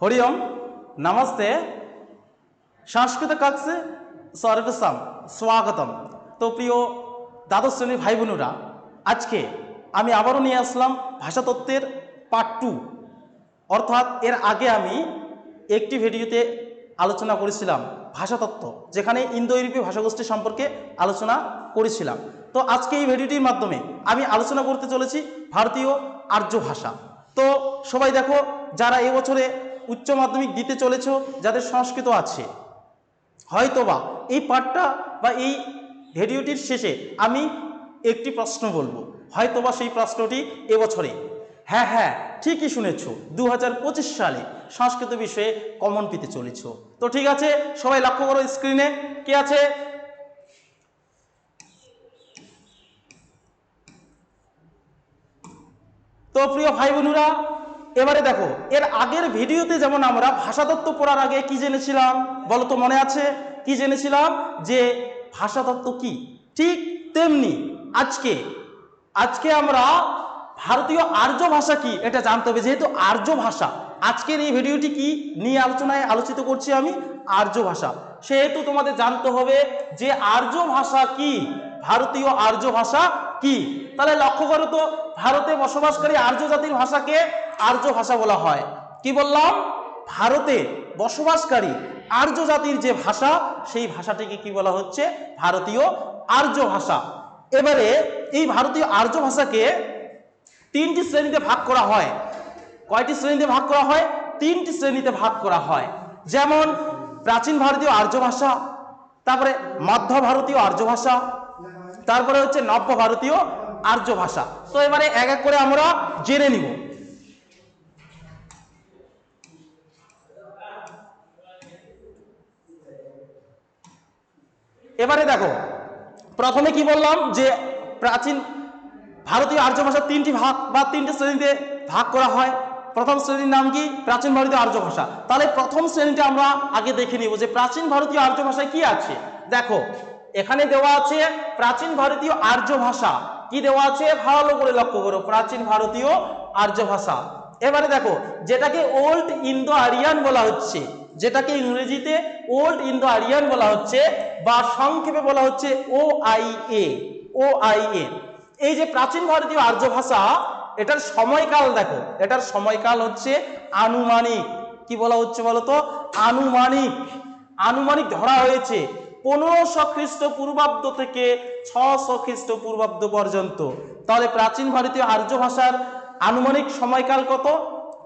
হরিওম, নমস্তে। সংস্কৃত কক্ষে সর্বসম স্বাগতম। তো প্রিয় দ্বাদশ শ্রেণির ভাই বোনেরা আজকে আমি আবারও নিয়ে আসলাম ভাষাতত্ত্বের পার্ট টু অর্থাৎ এর আগে আমি একটি ভিডিওতে আলোচনা করেছিলাম ভাষাতত্ত্ব, যেখানে ইন্দো ইউরোপীয় ভাষাগোষ্ঠী সম্পর্কে আলোচনা করেছিলাম। তো আজকে এই ভিডিওটির মাধ্যমে আমি আলোচনা করতে চলেছি ভারতীয় আর্য ভাষা। তো সবাই দেখো, যারা এবছরে উচ্চ মাধ্যমিক দিতে চলেছ, যাদের সংস্কৃত আছে। হয়তোবা এই পাঠটা বা এই ভিডিওটির শেষে আমি একটি প্রশ্ন বলব। হয়তোবা সেই প্রশ্নটি এবছরে। হ্যাঁ হ্যাঁ ঠিকই শুনেছ দু হাজার পঁচিশ সালে সংস্কৃত বিষয়ে কমন পেতে চলেছ। তো ঠিক আছে, সবাই লক্ষ্য করো স্ক্রিনে। কে আছে? তো প্রিয় ভাই বোনেরা এবারে দেখো, এর আগের ভিডিওতে যেমন আমরা ভাষাতত্ত্ব পড়ার আগে কি জেনেছিলাম? বলো তো মনে আছে? কি জেনেছিলাম? যে ভাষাতত্ত্ব কি? ঠিক তেমনি আজকে আজকে আমরা ভারতীয় আর্য ভাষা কি এটা জানতে হবে, যেহেতু আর্য ভাষা। আজকের এই ভিডিওটি কি নিয়ে আলোচনায় আলোচিত করছি আমি? আর্য ভাষা। সেহেতু তোমাদের জানতে হবে যে আর্য ভাষা কি? ভারতীয় আর্য ভাষা কি? তাহলে লক্ষ্য করো তো, ভারতে বসবাসকারী আর্য জাতির ভাষাকে আর্য ভাষা বলা হয়। কি বললাম? ভারতে বসবাসকারী আর্য জাতির যে ভাষা, সেই ভাষাটিকে কি বলা হচ্ছে? ভারতীয় আর্য ভাষা। এবারে এই ভারতীয় আর্য ভাষাকে তিনটি শ্রেণীতে ভাগ করা হয়। কয়টি শ্রেণীতে ভাগ করা হয়? তিনটি শ্রেণীতে ভাগ করা হয়। যেমন প্রাচীন ভারতীয় আর্য ভাষা, তারপরে মধ্য ভারতীয় আর্য ভাষা, তারপরে হচ্ছে নব্য ভারতীয় আর্য ভাষা। তো এবারে এক এক করে আমরা জেনে নিব। এবারে দেখো, প্রথমে কি বললাম যে প্রাচীন ভারতীয় আর্য ভাষা তিনটি ভাগ বা তিনটি শ্রেণীতে ভাগ করা হয়। প্রথম শ্রেণির নাম কি? প্রাচীন ভারতীয় আর্য ভাষা। তাহলে প্রথম শ্রেণীটা আমরা আগে দেখে নিব যে প্রাচীন ভারতীয় আর্য ভাষায় কি আছে। দেখো, এখানে দেওয়া আছে প্রাচীন ভারতীয় আর্য ভাষা। কি দেওয়া আছে? ভালো করে লক্ষ্য করো, প্রাচীন ভারতীয় আর্য ভাষা। এবারে দেখো, যেটাকে ওল্ড ইন্দো আরিয়ান বলা হচ্ছে, যেটাকে ইংরেজিতে ওল্ড ইন্দো আরিয়ান বলা হচ্ছে বা সংক্ষেপে বলা হচ্ছে ও I A O I A এই যে প্রাচীন ভারতীয় আর্য ভাষা, এটার সময়কাল দেখো, এটার সময়কাল হচ্ছে আনুমানিক। কি বলা হচ্ছে বলতো? আনুমানিক। আনুমানিক ধরা হয়েছে পনেরোশো খ্রিস্টপূর্বাব্দ থেকে ছশো খ্রিস্টপূর্বাব্দ পর্যন্ত। তাহলে প্রাচীন ভারতীয় আর্য ভাষার আনুমানিক সময়কাল কত?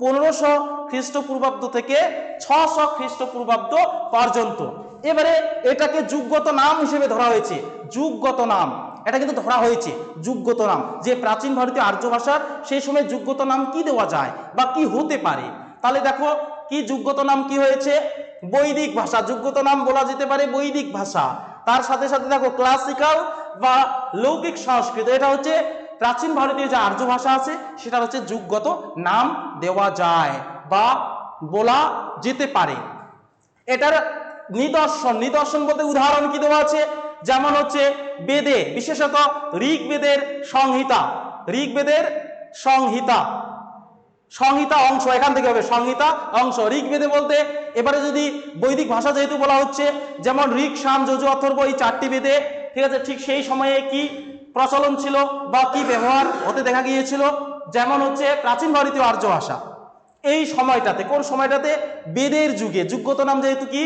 পনেরোশো খ্রিস্টপূর্বাব্দ থেকে ছশো খ্রিস্টপূর্বাব্দ পর্যন্ত। এবারে এটাকে যুগগত নাম হিসেবে ধরা হয়েছে। যুগগত নাম। এটা কিন্তু ধরা হয়েছে, যুগগত নাম। যে প্রাচীন ভারতীয় আর্য ভাষার সেই সময় যুগগত নাম কি দেওয়া যায় বা কি হতে পারে? তাহলে দেখো, কি যুগগত নাম কি হয়েছে? বৈদিক ভাষা। যুগগত নাম বলা যেতে পারে বৈদিক ভাষা। তার সাথে সাথে দেখো ক্লাসিক্যাল বা লৌকিক সংস্কৃত। এটা হচ্ছে প্রাচীন ভারতীয় যে আর্য ভাষা আছে, সেটার হচ্ছে যুগগত নাম দেওয়া যায় বা বলা যেতে পারে। এটার নিদর্শন নিদর্শন বলতে উদাহরণ কি দেওয়া আছে? যেমন হচ্ছে বেদে, বিশেষত ঋগ্বেদের সংহিতা। ঋগ্বেদের সংহিতা। সংহিতা অংশ, এখান থেকে হবে সংহিতা অংশ। ঋগ্বেদে বলতে এবারে যদি বৈদিক ভাষা যেহেতু বলা হচ্ছে, যেমন ঋক সাম যজু, অথর্ব এই চারটি বেদে, ঠিক আছে, ঠিক সেই সময়ে কি প্রচলন ছিল বা কি ব্যবহার হতে দেখা গিয়েছিল, যেমন হচ্ছে প্রাচীন ভারতীয় আর্য ভাষা। এই সময়টাতে, কোন সময়টাতে? বেদের যুগে। যুগগত নাম যেহেতু কি?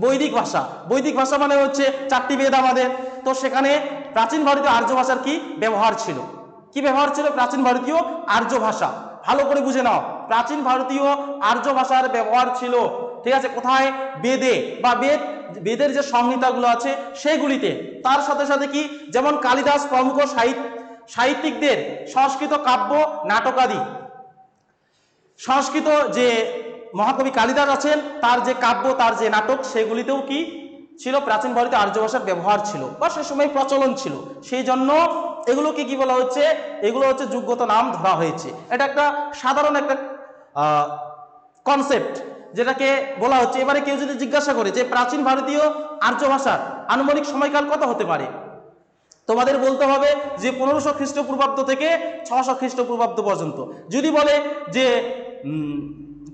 বৈদিক ভাষা। বৈদিক ভাষা মানে হচ্ছে চারটি বেদ আমাদের। তো সেখানে প্রাচীন ভারতীয় আর্য ভাষার কি ব্যবহার ছিল? কি ব্যবহার ছিল? প্রাচীন ভারতীয় আর্য ভাষা। ভালো করে বুঝে নাও। প্রাচীন ভারতীয় আর্য ভাষার ব্যবহার ছিল, ঠিক আছে, কোথায়? বেদে। বা বেদ বেদের যে সংহিতাগুলো আছে, সেগুলিতে তার সাথে সাথে কি? যেমন কালিদাস প্রমুখ সাহিত্য সাহিত্যিকদের সংস্কৃত কাব্য, নাটকাদি। সংস্কৃত যে মহাকবি কালিদাস আছেন, তার যে কাব্য, তার যে নাটক, সেগুলিতেও কি? ছিল প্রাচীন ভারতীয় আর্য ভাষার ব্যবহার ছিল বা সে সময় প্রচলন ছিল। সেই জন্য এগুলোকে কি বলা হচ্ছে? এগুলো হচ্ছে যোগ্যত নাম ধরা হয়েছে। এটা একটা সাধারণ একটা কনসেপ্ট যেটাকে বলা হচ্ছে, এবারে কেউ যদি জিজ্ঞাসা করে যে প্রাচীন ভারতীয় আর্য ভাষার আনুমানিক সময়কাল কত হতে পারে? তোমাদের বলতে হবে যে পনেরোশো খ্রিস্টপূর্বাব্দ থেকে ছশো খ্রিস্টপূর্বাব্দ পর্যন্ত। যদি বলে যে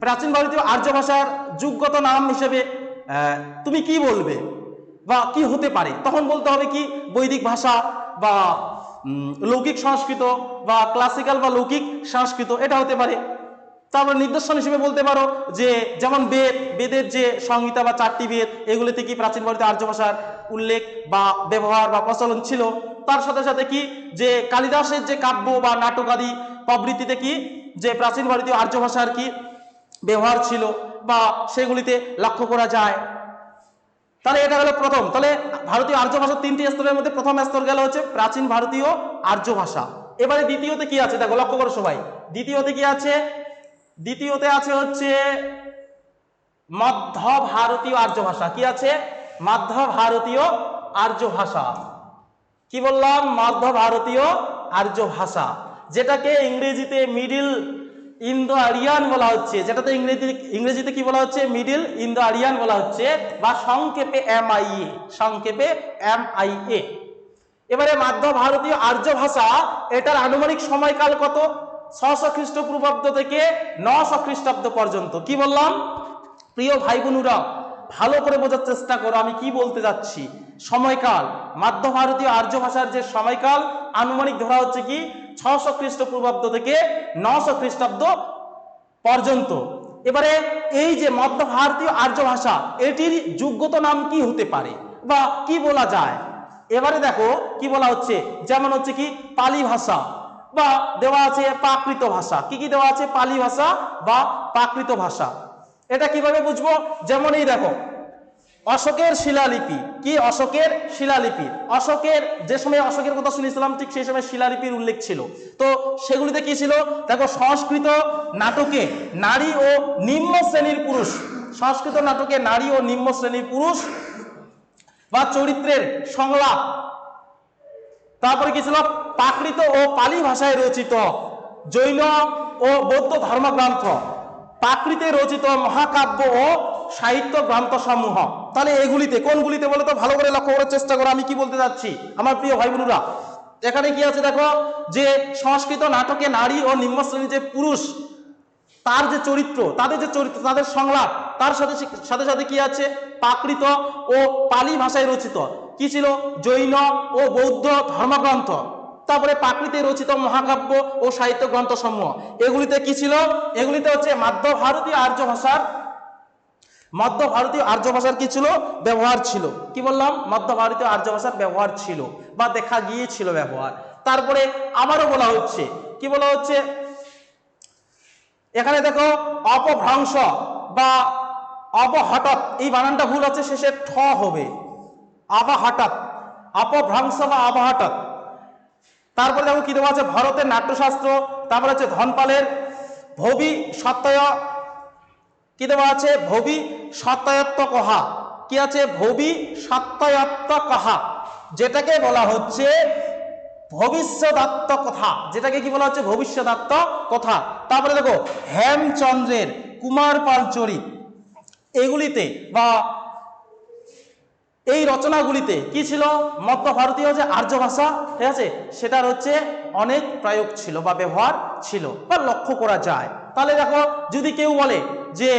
প্রাচীন ভারতীয় আর্য ভাষার যুগগত নাম হিসেবে তুমি কি বলবে? বা কি হতে পারে? তখন বলতে হবে কি, বৈদিক ভাষা বা লৌকিক সংস্কৃত বা ক্লাসিক্যাল বা লৌকিক সংস্কৃত, এটা হতে পারে। তারপর নিদর্শন হিসেবে বলতে পারো যে, যেমন বেদ, বেদের যে সংহিতা বা চারটি বেদ, এগুলিতে কি প্রাচীন ভারতীয় আর্য ভাষার উল্লেখ বা ব্যবহার বা প্রচলন ছিল? তার সাথে সাথে কি যে কালিদাসের যে কাব্য বা নাটক আদি প্রবৃত্তিতে কি যে প্রাচীন ভারতীয় আর্য ভাষার কি ব্যবহার ছিল বা সেগুলিতে লক্ষ্য করা যায়? তাহলে এটা হলো প্রথম। তাহলে ভারতীয় আর্য ভাষার তিনটি স্তরের মধ্যে প্রথম স্তর গেল হচ্ছে প্রাচীন ভারতীয় আর্য ভাষা। এবারে দ্বিতীয়তে কি আছে? দেখো, লক্ষ্য করো সবাই। দ্বিতীয়তে কি আছে? দ্বিতীয়তে আছে হচ্ছে মধ্য ভারতীয় আর্য ভাষা। কি আছে? মধ্য ভারতীয় আর্য ভাষা। কি বললাম? মধ্য ভারতীয় আর্য ভাষা। যেটাকে ইংরেজিতে মিডিল ইন্দো আরিয়ান বলা হচ্ছে। যেটাতে ইংরেজি, ইংরেজিতে কি বলা হচ্ছে? মিডিল ইন্দো আরিয়ান বলা হচ্ছে বা সংক্ষেপে এম আই এ সংক্ষেপে এম আই এ এবারে মাধ্য ভারতীয় আর্য ভাষা, এটার আনুমানিক সময়কাল কত? ছশো খ্রিস্টপূর্বাব্দ থেকে নশো খ্রিস্টাব্দ পর্যন্ত। কি বললাম? প্রিয় ভাই বোনুরা ভালো করে বোঝার চেষ্টা করো, আমি কি বলতে যাচ্ছি? সময়কাল। মাধ্য ভারতীয় আর্য ভাষার যে সময়কাল, আনুমানিক ধরা হচ্ছে কি? ছশো খ্রিস্টপূর্বাব্দ থেকে নশো খ্রিস্টাব্দ পর্যন্ত। এবারে এই যে মধ্য ভারতীয় আর্য ভাষা, এটির যোগ্যত নাম কি হতে পারে? বা কি বলা যায়? এবারে দেখো, কি বলা হচ্ছে? যেমন হচ্ছে কি? পালি ভাষা। বা দেওয়া আছে প্রাকৃত ভাষা। কি কি দেওয়া আছে? পালি ভাষা বা প্রাকৃত ভাষা। এটা কীভাবে বুঝব? যেমন এই দেখো, অশোকের শিলালিপি। কি অশোকের শিলালিপি? অশোকের, যে সময় অশোকের কথা শুনেছিলাম, ঠিক সেই সময় শিলালিপির উল্লেখ ছিল। তো সেগুলিতে কি ছিল? দেখো, সংস্কৃত নাটকে নারী ও নিম্ন শ্রেণির পুরুষ, সংস্কৃত নাটকে নারী ও নিম্ন শ্রেণির পুরুষ বা চরিত্রের সংলাপ। তারপরে কি ছিল? প্রাকৃত ও পালি ভাষায় রচিত জৈন ও বৌদ্ধ ধর্মগ্রন্থ। প্রাকৃতে রচিত মহাকাব্য ও সাহিত্য গ্রন্থ সমূহ তাহলে এগুলিতে, কোনগুলিতে বলে তো ভালো করে লক্ষ্য করার চেষ্টা করো, আমি কি বলতে যাচ্ছি? আমার প্রিয় ভাই বোনেরা এখানে কি আছে দেখো? যে সংস্কৃত নাটকে নারী ও নিম্ন শ্রেণির যে পুরুষ, তার যে চরিত্র, তাদের যে চরিত্র, তাদের সংলাপ, তার সাথে সাথে সাথে কি আছে? প্রাকৃত ও পালি ভাষায় রচিত। কি ছিল? জৈন ও বৌদ্ধ ধর্মগ্রন্থ। তারপরে প্রাকৃতে রচিত মহাকাব্য ও সাহিত্য গ্রন্থ সমূহ এগুলিতে কি ছিল? এগুলিতে হচ্ছে মাধ্য ভারতীয় আর্য ভাষার মধ্য ভারতীয় আর্য ভাষার কি ছিল? ব্যবহার ছিল। কি বললাম? মধ্য ভারতীয় আর্য ভাষার ব্যবহার ছিল বা দেখা গিয়েছিল ব্যবহার। তারপরে আবারও বলা হচ্ছে, কি বলা হচ্ছে? এখানে দেখো, অপভ্রংশ বা অবহঠাৎ এই বানানটা ভুল আছে শেষে ঠ হবে। আবহঠাৎ অপভ্রংশ বা আবহঠাৎ তারপরে দেখো কি দেওয়া আছে? ভারতের নাট্যশাস্ত্র, তারপরে হচ্ছে ধনপালের ভবি সত্তয়। কি দেওয়া আছে? ভবি সত্তায়ত্ত কহা কি আছে? ভবি সত্তায়ত্ত কহা যেটাকে বলা হচ্ছে ভবিষ্যদাত্ত কথা যেটাকে কি বলা হচ্ছে? ভবিষ্যদাত্ত কথা তারপরে দেখো, হেমচন্দ্রের কুমার পাল চরিত এগুলিতে বা এই রচনাগুলিতে কি ছিল? মধ্য ভারতীয় যে আর্য ভাষা, ঠিক আছে? সেটার হচ্ছে অনেক প্রয়োগ ছিল বা ব্যবহার ছিল বা লক্ষ্য করা যায়। তাহলে দেখো, যদি কেউ বলে যে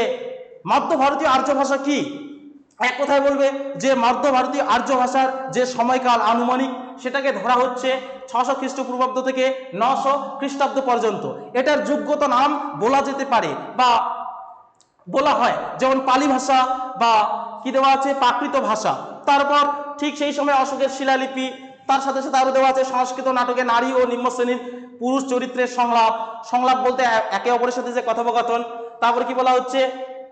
মধ্য ভারতীয় আর্য ভাষা কি? এক কথায় বলবে যে মধ্য ভারতীয় আর্য ভাষার যে সময়কাল আনুমানিক, সেটাকে ধরা হচ্ছে ছশো খ্রিস্টপূর্বাব্দ থেকে নশো খ্রিস্টাব্দ পর্যন্ত। এটার যোগ্যত নাম বলা যেতে পারে বা বলা হয়। যেমন পালি ভাষা বা কি দেওয়া আছে? প্রাকৃত ভাষা। তারপর ঠিক সেই সময় অশোকের শিলালিপি, তার সাথে সাথে আরও দেওয়া আছে সংস্কৃত নাটকে নারী ও নিম্ন শ্রেণির পুরুষ চরিত্রের সংলাপ। সংলাপ বলতে একে অপরের সাথে যে কথোপকথন, তারপর কি বলা হচ্ছে?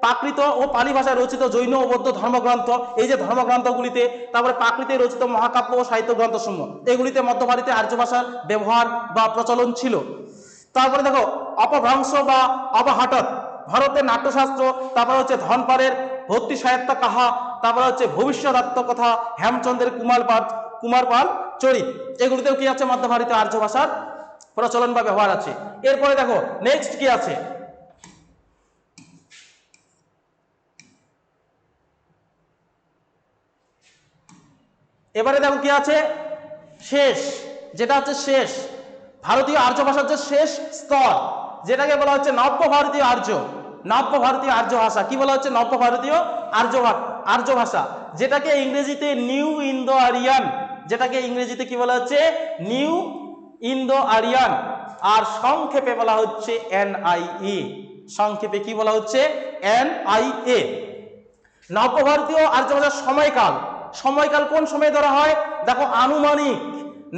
প্রাকৃত ও পালি ভাষায় রচিত জৈন ও বৌদ্ধ ধর্মগ্রন্থ। এই যে ধর্মগ্রন্থগুলিতে, তারপরে প্রাকৃতে রচিত মহাকাব্য ও সাহিত্য গ্রন্থসমূহ, এগুলিতে মধ্য ভারতে আর্য ভাষার ব্যবহার বা প্রচলন ছিল। তারপরে দেখো, অপভ্রংশ বা অবহাটত ভারতের নাট্যশাস্ত্র, তারপরে হচ্ছে ধনপালের ভর্তি সাহিত্য কাহা তারপরে হচ্ছে ভবিষ্যদাত্ম কথা হেমচন্দ্রের কুমার পাল কুমার পাল চরিত। এগুলিতেও কি আছে মধ্য ভারতীয় আর্য ভাষার? প্রচলন বা ব্যবহার আছে। এরপরে দেখো নেক্সট কি আছে? এবারে দেখো কি আছে? শেষ। যেটা হচ্ছে শেষ। ভারতীয় আর্য ভাষার যে শেষ স্তর, যেটাকে বলা হচ্ছে নব্য ভারতীয় আর্য। নব্য ভারতীয় আর্য ভাষা। কি বলা হচ্ছে নব্য ভারতীয় আর্য আর্য ভাষা। যেটাকে ইংরেজিতে নিউ ইন্দো আরিয়ান যেটাকে ইংরেজিতে কি বলা হচ্ছে? নিউ ইন্দো আরিয়ান আর সংক্ষেপে বলা হচ্ছে এনআইএ সংক্ষেপে কি বলা হচ্ছে? এনআইএ নবভারতীয় আর্য ভাষার সময়কাল। সময়কাল কোন সময় ধরা হয়? দেখো, আনুমানিক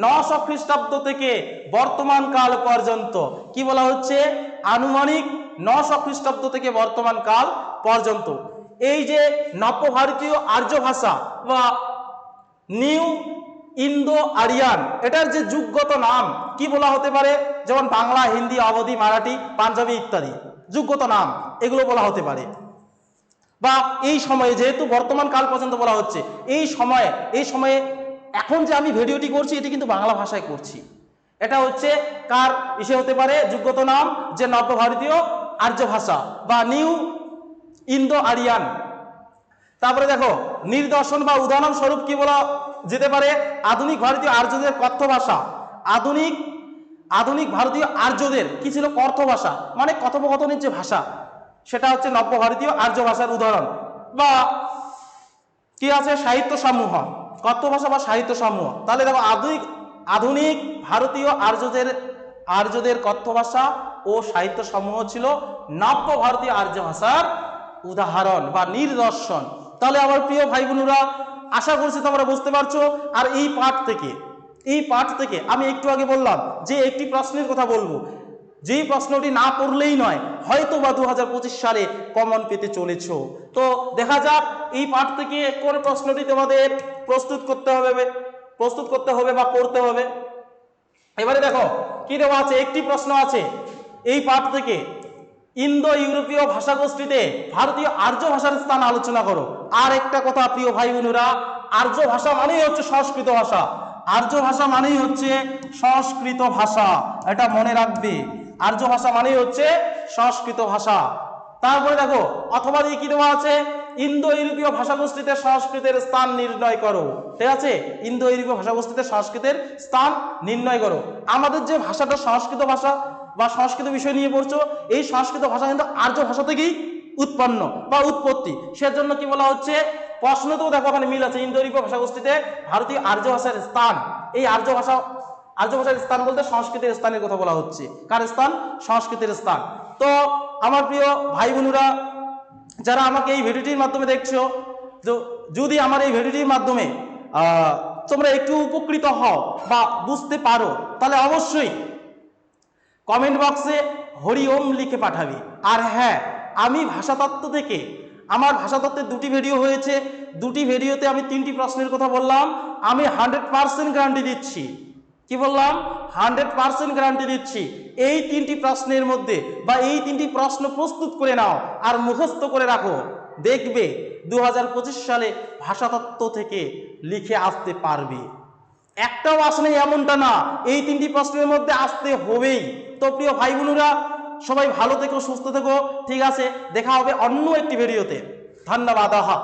নশো খ্রিস্টাব্দ থেকে বর্তমান কাল পর্যন্ত। কি বলা হচ্ছে? আনুমানিক নশো খ্রিস্টাব্দ থেকে বর্তমান কাল পর্যন্ত। এই যে নবভারতীয় আর্য ভাষা বা নিউ ইন্দো আরিয়ান এটার যে যুগগত নাম, কি বলা হতে পারে? যেমন বাংলা, হিন্দি, অবধি, মারাঠি, পাঞ্জাবি ইত্যাদি। যুগগত নাম, এগুলো বলা হতে পারে। বা এই সময়ে, যেহেতু বর্তমান কাল পর্যন্ত বলা হচ্ছে, এই সময়ে এই সময়ে এখন যে আমি ভিডিওটি করছি, এটি কিন্তু বাংলা ভাষায় করছি। এটা হচ্ছে কার ইসে হতে পারে? যোগ্যত নাম, যে নব্য ভারতীয় আর্য ভাষা বা নিউ ইন্দো আরিয়ান তারপরে দেখো নির্দর্শন বা উদাহরণ স্বরূপ কি বলা যেতে পারে? আধুনিক ভারতীয় আর্যদের কথ্য ভাষা। আধুনিক আধুনিক ভারতীয় আর্যদের, কি ছিল? কথ্য ভাষা মানে কথোপকথনের যে ভাষা, সেটা হচ্ছে নব্য ভারতীয় আর্য ভাষার উদাহরণ। বা কি আছে? সাহিত্য সমূহ, কথ্য ভাষা বা সাহিত্য সমূহ। তাহলে দেখো, আধুনিক আধুনিক ভারতীয় আর্যদের আর্যদের কথ্য ভাষা ও সাহিত্য সমূহ ছিল নব্য ভারতীয় আর্য ভাষার উদাহরণ বা নিদর্শন। তাহলে আমার প্রিয় ভাই বোনেরা আশা করছি তোমরা বুঝতে পারছ। আর এই পাঠ থেকে, এই পাঠ থেকে আমি একটু আগে বললাম যে একটি প্রশ্নের কথা বলব। যেই প্রশ্নটি না পড়লেই নয় হয়তো বা দু হাজার পঁচিশ সালে কমন পেতে চলেছ। তো দেখা যাক এই পাঠ থেকে কোন প্রশ্নটি তোমাদের প্রস্তুত করতে হবে। প্রস্তুত করতে হবে বা পড়তে হবে। এবারে দেখো, কি দেওয়া আছে? একটি প্রশ্ন আছে। এই পাঠ থেকে ইন্দো ইউরোপীয় ভাষাগোষ্ঠীতে ভারতীয় আর্য ভাষার স্থান আলোচনা করো। আর একটা কথা, প্রিয় ভাই বোনেরা, আর্য ভাষা মানেই হচ্ছে সংস্কৃত ভাষা। আর্য ভাষা মানেই হচ্ছে সংস্কৃত ভাষা। এটা মনে রাখবে। আর্য ভাষা মানেই হচ্ছে সংস্কৃত ভাষা। তারপরে দেখো, অথবা দিয়ে কি দেওয়া আছে? ইন্দো ইউরোপীয় ভাষাগোষ্ঠীতে সংস্কৃতের স্থান নির্ণয় করো। ঠিক আছে? ইন্দো ইউরোপীয় ভাষাগোষ্ঠীতে সংস্কৃতের স্থান নির্ণয় করো। আমাদের যে ভাষাটা সংস্কৃত ভাষা বা সংস্কৃত বিষয় নিয়ে পড়ছো, এই সংস্কৃত ভাষা কিন্তু আর্য ভাষা থেকেই উৎপন্ন বা উৎপত্তি। সেজন্য কি বলা হচ্ছে, প্রশ্নতেও দেখো ওখানে মিল আছে। ইন্দো ইউরোপীয় ভাষাগোষ্ঠীতে ভারতীয় আর্য ভাষার স্থান, এই আর্য ভাষা, আর্য ভাষার স্থান বলতে সংস্কৃতের স্থানের কথা বলা হচ্ছে। কার স্থান? সংস্কৃতের স্থান। তো, আমার প্রিয় ভাই বোনেরা যারা আমাকে এই ভিডিওটির মাধ্যমে দেখছ, তো- যদি আমার এই ভিডিওটির মাধ্যমে তোমরা একটু উপকৃত হও বা বুঝতে পারো, তাহলে অবশ্যই কমেন্ট বক্সে হরি ওম লিখে পাঠাবি। আর হ্যাঁ আমি ভাষাতত্ত্ব থেকে, আমার ভাষাতত্ত্বের দুটি ভিডিও হয়েছে, দুটি ভিডিওতে আমি তিনটি প্রশ্নের কথা বললাম, আমি হান্ড্রেড পার্সেন্ট গ্যারান্টি দিচ্ছি। কি বললাম? হান্ড্রেড পার্সেন্ট গ্যারান্টি দিচ্ছি। এই তিনটি প্রশ্নের মধ্যে বা এই তিনটি প্রশ্ন প্রস্তুত করে নাও আর মুখস্থ করে রাখো। দেখবে দু হাজার পঁচিশ সালে ভাষাতত্ত্ব থেকে লিখে আসতে পারবে। একটাও আসলে এমনটা না। এই তিনটি প্রশ্নের মধ্যে আসতে হবেই। তো প্রিয় ভাই বোনেরা, সবাই ভালো থেকো, সুস্থ থেকো। ঠিক আছে, দেখা হবে অন্য একটি ভিডিওতে। ধন্যবাদ, আহা।